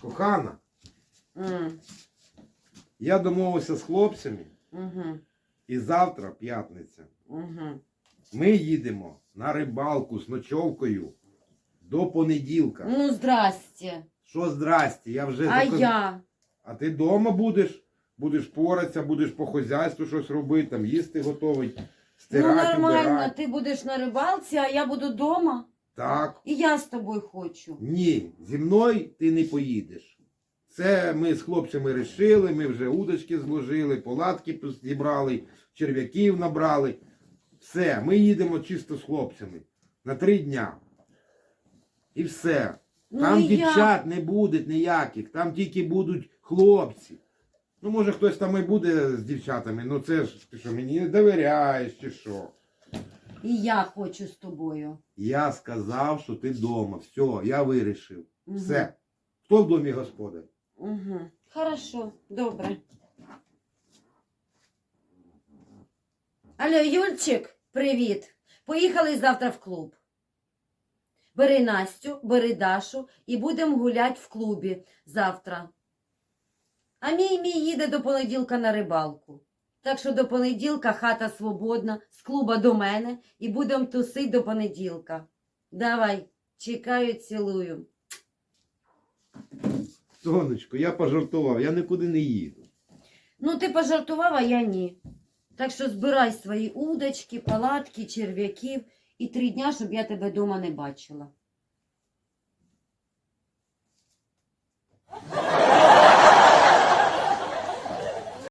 Кохана, М, я домовився з хлопцями, Угу. і завтра, п'ятниця, Угу. ми їдемо на рибалку з ночовкою до понеділка. Ну, здрасте. Що здрасте, я вже А я? А ти вдома будеш, будеш поратися, будеш по хазяйству щось робити, там їсти готовить, Ну, стирати, нормально, убирати. ти будеш на рибалці, а я буду вдома. Так. І я з тобою хочу. Ні, зі мною ти не поїдеш. Це ми з хлопцями рішили, ми вже удочки зложили, палатки зібрали, черв'яків набрали. Все, ми їдемо чисто з хлопцями на три дня. І все. Ну, Там я. дівчат не буде ніяких, там тільки будуть хлопці. Ну, може, хтось там і буде з дівчатами, ну це ж ти що, мені не довіряєш чи що. І я хочу з тобою. Я сказав, що ти вдома. Все, я вирішив. Мгм. Все. Хто в домі господар? Угу. Хорошо, добре. Алло, Юльчик, привіт. Поїхали завтра в клуб. Бери Настю, бери Дашу і будемо гуляти в клубі завтра. А мій мій їде до понеділка на рибалку. Так що до понеділка хата свободна, з клуба до мене і будемо тусити до понеділка. Давай, чекаю, цілую. Сонечко, я пожартував, я нікуди не їду. Ну, ти пожартував, а я ні. Так що збирай свої удочки, палатки, черв'яків і три дня, щоб я тебе дома не бачила.